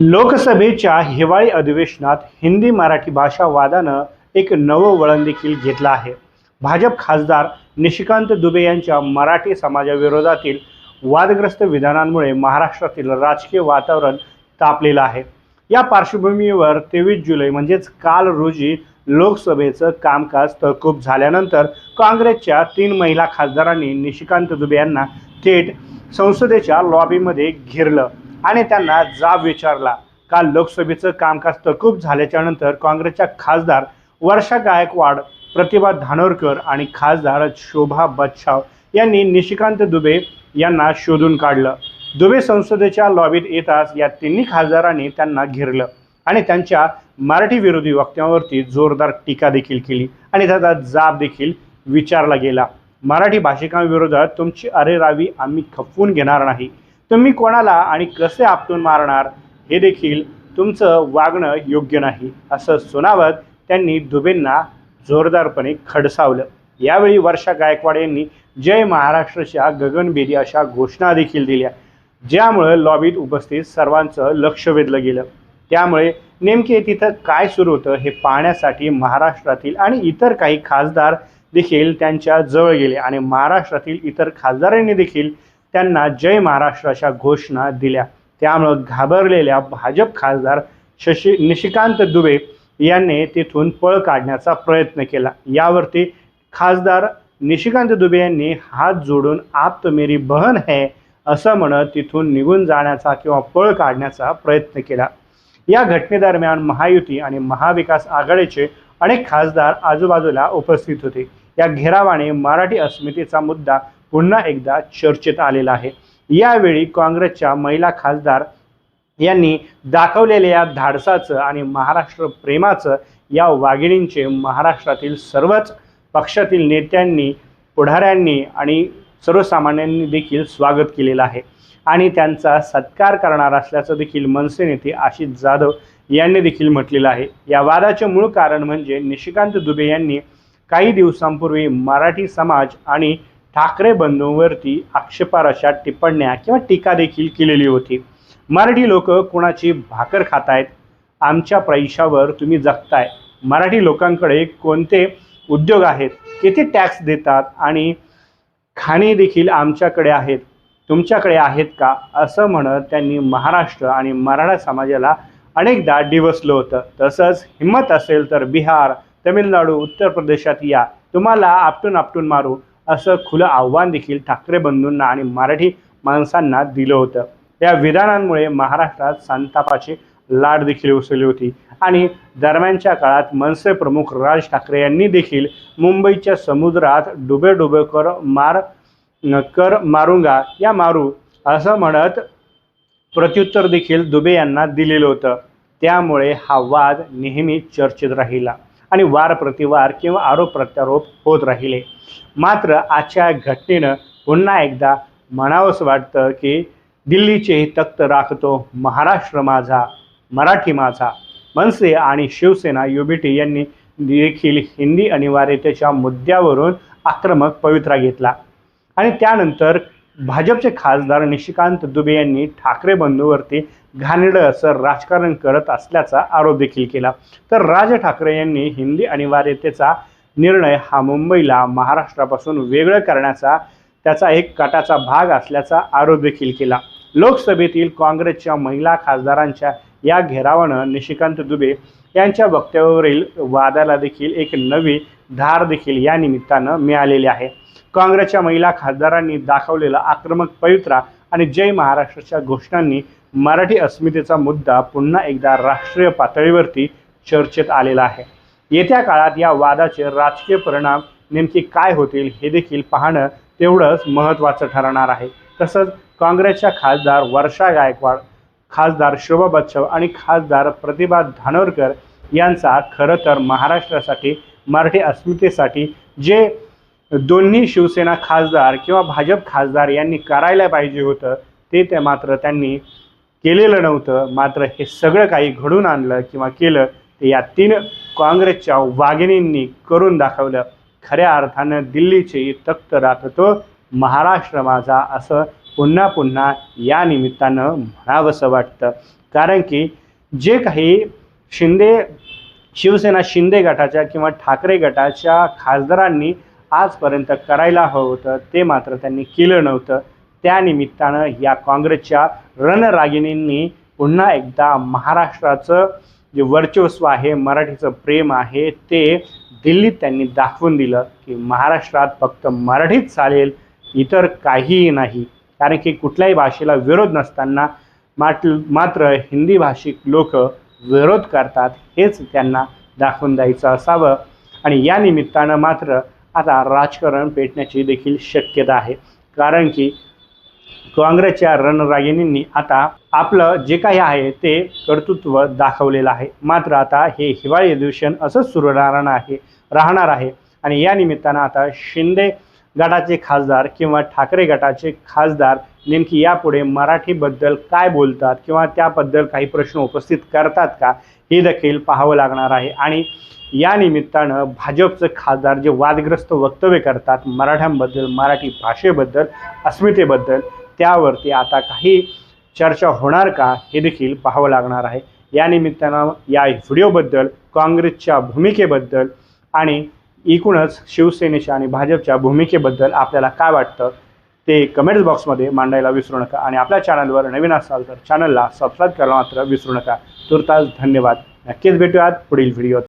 लोकसभेच्या हिवाळी अधिवेशनात हिंदी मराठी भाषा वादानं एक नवं वळण देखील घेतलं आहे. भाजप खासदार निशिकांत दुबे यांच्या मराठी समाजाविरोधातील वादग्रस्त विधानांमुळे महाराष्ट्रातील राजकीय वातावरण तापलेलं आहे. या पार्श्वभूमीवर तेवीस जुलै म्हणजेच काल रोजी लोकसभेचं कामकाज तहकूब झाल्यानंतर काँग्रेसच्या तीन महिला खासदारांनी निशिकांत दुबे यांना थेट संसदेच्या लॉबीमध्ये घेरलं. आणि त्यांना जाब विचारला. काल लोकसभेचं कामकाज तकूब झाल्याच्यानंतर काँग्रेसच्या खासदार वर्षा गायकवाड प्रतिभा धानोरकर आणि खासदार शोभा बच्छाव यांनी निशिकांत दुबे यांना शोधून काढलं. दुबे संसदेच्या लॉबीत येताच या तिन्ही खासदारांनी त्यांना घेरलं आणि त्यांच्या मराठी विरोधी वक्तव्यावरती जोरदार टीका देखील केली आणि त्याचा जाब देखील विचारला गेला. मराठी भाषिकांविरोधात तुमची अरेरावी आम्ही खपवून घेणार नाही. तुम्ही कोणाला आणि कसे आपटून मारणार हे देखील तुमचं वागणं योग्य नाही असं सुनावत त्यांनी दुबेंना जोरदारपणे खडसावलं. यावेळी वर्षा गायकवाड यांनी जय महाराष्ट्रच्या गगनभेदी अशा घोषणा देखील दिल्या ज्यामुळं लॉबीत उपस्थित सर्वांचं लक्ष वेधलं गेलं. त्यामुळे नेमके तिथं काय सुरू होतं हे पाहण्यासाठी महाराष्ट्रातील आणि इतर काही खासदार देखील त्यांच्या जवळ गेले आणि महाराष्ट्रातील इतर खासदारांनी देखील त्यांना जय महाराष्ट्राच्या घोषणा दिल्या. त्यामुळं घाबरलेल्या भाजप खासदार शशी निशिकांत दुबे यांनी तिथून पळ काढण्याचा प्रयत्न केला. यावरती खासदार निशिकांत दुबे यांनी हात जोडून आप तो मेरी बहन है असं म्हणत तिथून निघून जाण्याचा किंवा पळ काढण्याचा प्रयत्न केला. या घटनेदरम्यान महायुती आणि महाविकास आघाडीचे अनेक खासदार आजूबाजूला उपस्थित होते. या घेरावाने मराठी अस्मितेचा मुद्दा पुन्हा एकदा चर्चेत आलेला आहे. यावेळी काँग्रेसच्या महिला खासदार यांनी दाखवलेल्या या धाडसाचं आणि महाराष्ट्र प्रेमाचं या वाघिणींचे महाराष्ट्रातील सर्वच पक्षातील नेत्यांनी पुढाऱ्यांनी आणि सर्वसामान्यांनी देखील स्वागत केलेलं आहे. आणि त्यांचा सत्कार करणार असल्याचं देखील मनसे नेते आशिष जाधव यांनी देखील म्हटलेलं आहे. या वादाचे मूळ कारण म्हणजे निशिकांत दुबे यांनी काही दिवसांपूर्वी मराठी समाज आणि ठाकरे बंधूंवरती आक्षेपार अशा टिप्पण्या किंवा टीका देखील केलेली होती. मराठी लोक कोणाची भाकर खातायत? आमच्या पैशावर तुम्ही जगताय. मराठी लोकांकडे कोणते उद्योग आहेत? किती टॅक्स देतात? आणि खाणी देखील आमच्याकडे आहेत. तुमच्याकडे आहेत का? असं म्हणत त्यांनी महाराष्ट्र आणि मराठा समाजाला अनेकदा डिवसलं होतं. तसंच हिंमत असेल तर बिहार तमिळनाडू उत्तर प्रदेशात या. तुम्हाला आपटून आपटून मारू. असं खुलं आव्हान देखील ठाकरे बंधूंना आणि मराठी माणसांना दिलं होतं. या विधानांमुळे महाराष्ट्रात संतापाची लाट देखील उसळली होती. आणि दरम्यानच्या काळात मनसे प्रमुख राज ठाकरे यांनी देखील मुंबईच्या समुद्रात डुबे डुबे कर मार कर मारुंगा या मारू असं म्हणत प्रत्युत्तर देखील दुबे यांना दिलेलं होतं. त्यामुळे हा वाद नेहमी चर्चेत राहिला. आणि वार प्रतिवार किंवा आरोप प्रत्यारोप होत राहिले. मात्र आजच्या घटनेनं पुन्हा एकदा म्हणावंसं वाटतं की दिल्लीचे तख्त राखतो महाराष्ट्र माझा मराठी माझा. मनसे आणि शिवसेना युबीटी यांनी देखील हिंदी अनिवार्यतेच्या मुद्द्यावरून आक्रमक पवित्रा घेतला. आणि त्यानंतर भाजपचे खासदार निशिकांत दुबे यांनी ठाकरे बंधूवरती घाणेरडं असं राजकारण करत असल्याचा आरोप देखील केला. तर राज ठाकरे यांनी हिंदी अनिवार्यतेचा निर्णय हा मुंबईला महाराष्ट्रापासून वेगळं करण्याचा त्याचा एक कटाचा भाग असल्याचा आरोप देखील केला. लोकसभेतील काँग्रेसच्या महिला खासदारांच्या या घेरावानं निशिकांत दुबे यांच्या वक्तव्यावरील वादाला देखील एक नवी धार देखील या निमित्तानं मिळालेली आहे. काँग्रेसच्या महिला खासदारांनी दाखवलेला आक्रमक पवित्रा आणि जय महाराष्ट्राच्या घोषणांनी मराठी अस्मितेचा मुद्दा पुन्हा एकदा राष्ट्रीय पातळीवरती चर्चेत आलेला आहे. येत्या काळात या वादाचे राजकीय परिणाम नेमके काय होतील हे देखील पाहणं तेवढंच महत्त्वाचं ठरणार आहे. तसंच काँग्रेसच्या खासदार वर्षा गायकवाड खासदार शोभा बच्छव आणि खासदार प्रतिभा धानोरकर यांचा खरं तर महाराष्ट्रासाठी मराठी अस्मितेसाठी जे दोन्ही शिवसेना खासदार किंवा भाजप खासदार यांनी करायला पाहिजे होतं ते ते मात्र त्यांनी केलेलं नव्हतं. मात्र हे सगळं काही घडून आणलं किंवा केलं ते या तीन काँग्रेसच्या वाघिणींनी करून दाखवलं. खऱ्या अर्थानं दिल्लीचे तख्त राहतो महाराष्ट्र माझा असं पुन्हा पुन्हा या निमित्तानं म्हणावंसं वाटतं. कारण की जे काही शिंदे शिवसेना शिंदे गटाच्या किंवा ठाकरे गटाच्या खासदारांनी आजपर्यंत करायला हवं होतं ते मात्र त्यांनी केलं नव्हतं. त्यानिमित्तानं या काँग्रेसच्या रणरागिणींनी पुन्हा एकदा महाराष्ट्राचं जे वर्चस्व आहे मराठीचं प्रेम आहे ते दिल्लीत त्यांनी दाखवून दिलं की महाराष्ट्रात फक्त मराठीच चालेल इतर काहीही नाही. कारण की कुठल्याही भाषेला विरोध नसताना माट मात्र हिंदी भाषिक लोक विरोध करतात हेच त्यांना दाखवून द्यायचं असावं. आणि या निमित्तानं मात्र आता राजकारण पेटण्याची देखील शक्यता आहे. कारण की काँग्रेसच्या रणरागिणींनी आता आपलं जे काही आहे ते कर्तृत्व दाखवलेलं आहे. मात्र आता हे हिवाळी अधिवेशन असंच सुरू राहणार आहे राहणार आहे. आणि या निमित्तानं आता शिंदे गटाचे खासदार किंवा ठाकरे गटाचे खासदार नेमकी यापुढे मराठीबद्दल काय बोलतात किंवा त्याबद्दल काही प्रश्न उपस्थित करतात का हे देखील पाहावं लागणार आहे. आणि या निमित्तानं भाजपचे खासदार जे वादग्रस्त वक्तव्य करतात मराठ्यांबद्दल मराठी भाषेबद्दल अस्मितेबद्दल त्यावरती आता काही चर्चा होणार का हे देखील पाहावं लागणार आहे. या निमित्तानं या व्हिडिओबद्दल काँग्रेसच्या भूमिकेबद्दल आणि एकूणच शिवसेनेच्या आणि भाजपच्या भूमिकेबद्दल आपल्याला काय वाटतं ते कमेंट्स बॉक्समध्ये मांडायला विसरू नका. आणि आपल्या चॅनलवर नवीन असाल तर चॅनलला सबस्क्राईब करायला मात्र विसरू नका. तुर्तास धन्यवाद. नक्कीच भेटूयात पुढील व्हिडिओत